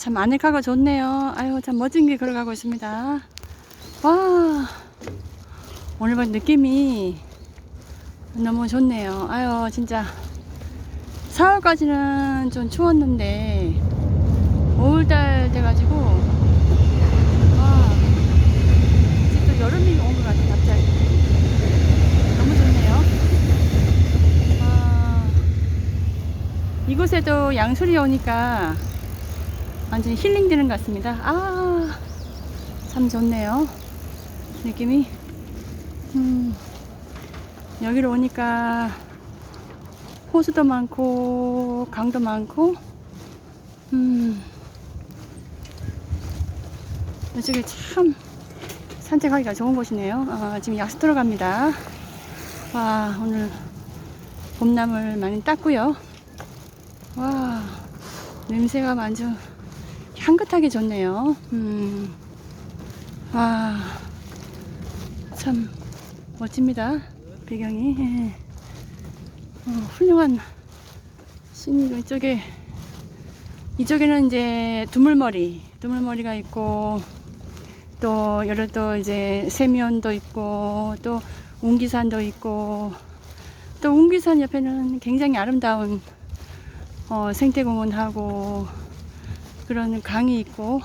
참 아늑하고 좋네요. 아유, 참 멋진 길 걸어가고 있습니다. 와, 오늘 본 느낌이 너무 좋네요. 아유, 진짜 4월까지는 좀 추웠는데 5월달 돼가지고 와, 진짜 여름이 온 것 같아 갑자기. 너무 좋네요. 와, 이곳에도 양수리 오니까 완전 힐링 되는 것 같습니다. 아, 참 좋네요. 느낌이. 음, 여기로 오니까 호수도 많고, 강도 많고, 음, 이쪽에 참 산책하기가 좋은 곳이네요. 아, 지금 약수 들어갑니다. 와, 오늘 봄나물 많이 땄고요. 와, 냄새가 아주 향긋하게 좋네요. 음, 와, 참 멋집니다. 배경이. 예. 어, 훌륭한 신이가 이쪽에, 이쪽에는 이제 두물머리, 두물머리가 있고, 또 여러 또 이제 세면도 있고, 또 웅기산도 있고, 또 웅기산 옆에는 굉장히 아름다운 어, 생태공원하고 그런 강이 있고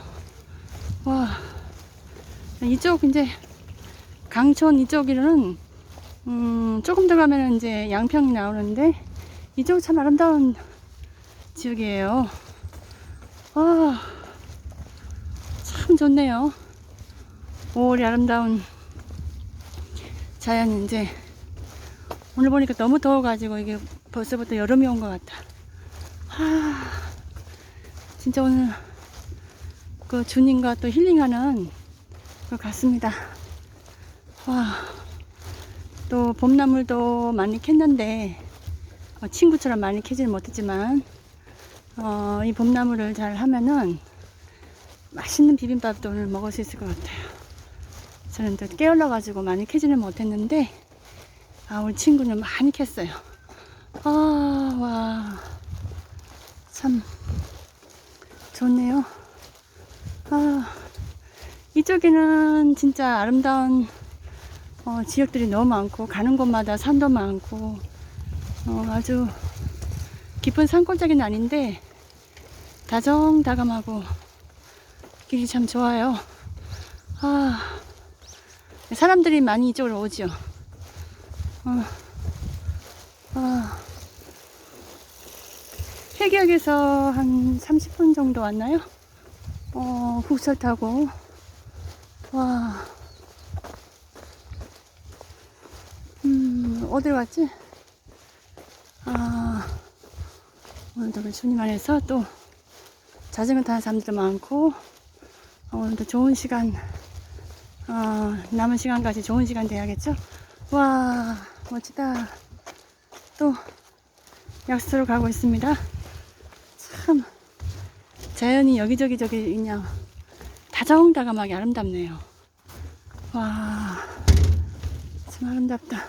와 이쪽 이제 강촌 이쪽에는 음, 조금 더 가면 이제 양평이 나오는데 이쪽 참 아름다운 지역이에요. 와, 참 좋네요. 5월이 아름다운 자연 이제 오늘 보니까 너무 더워가지고 이게 벌써부터 여름이 온 것 같아. 하, 진짜 오늘 그 주님과 또 힐링하는 것 같습니다. 와, 또 봄나물도 많이 캤는데 어, 친구처럼 많이 캐지는 못했지만 어, 이 봄나물을 잘 하면은 맛있는 비빔밥도 오늘 먹을 수 있을 것 같아요. 저는 또 깨어나가지고 많이 캐지는 못했는데 아, 우리 친구는 많이 캤어요. 아, 와. 참 좋네요. 아, 이쪽에는 진짜 아름다운 어, 지역들이 너무 많고 가는 곳마다 산도 많고 어, 아주 깊은 산골짜기는 아닌데 다정다감하고 길이 참 좋아요. 아, 사람들이 많이 이쪽으로 오죠. 어, 아. 해기역에서 한 30분 정도 왔나요? 어, 국철 타고. 와. 음, 어디로 갔지? 아, 오늘도 우리 주님 안에서 또 자전거 타는 사람들 많고, 어, 오늘도 좋은 시간, 어, 남은 시간까지 좋은 시간 돼야겠죠? 와, 멋지다. 또, 약수로 가고 있습니다. 참 자연이 여기저기 저기 그냥 다정다감하게 아름답네요. 와, 참 아름답다.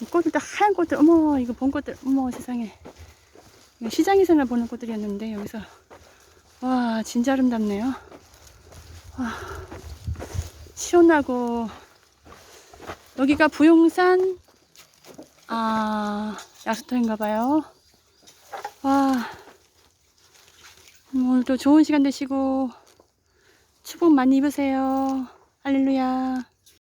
이 꽃들도 하얀 꽃들, 어머 이거 본 꽃들, 어머 세상에. 시장에서나 보는 꽃들이었는데 여기서 와 진짜 아름답네요. 와 시원하고 여기가 부용산 아 약수터인가봐요. 와. 음, 오늘도 좋은 시간 되시고 축복 많이 입으세요. 할렐루야.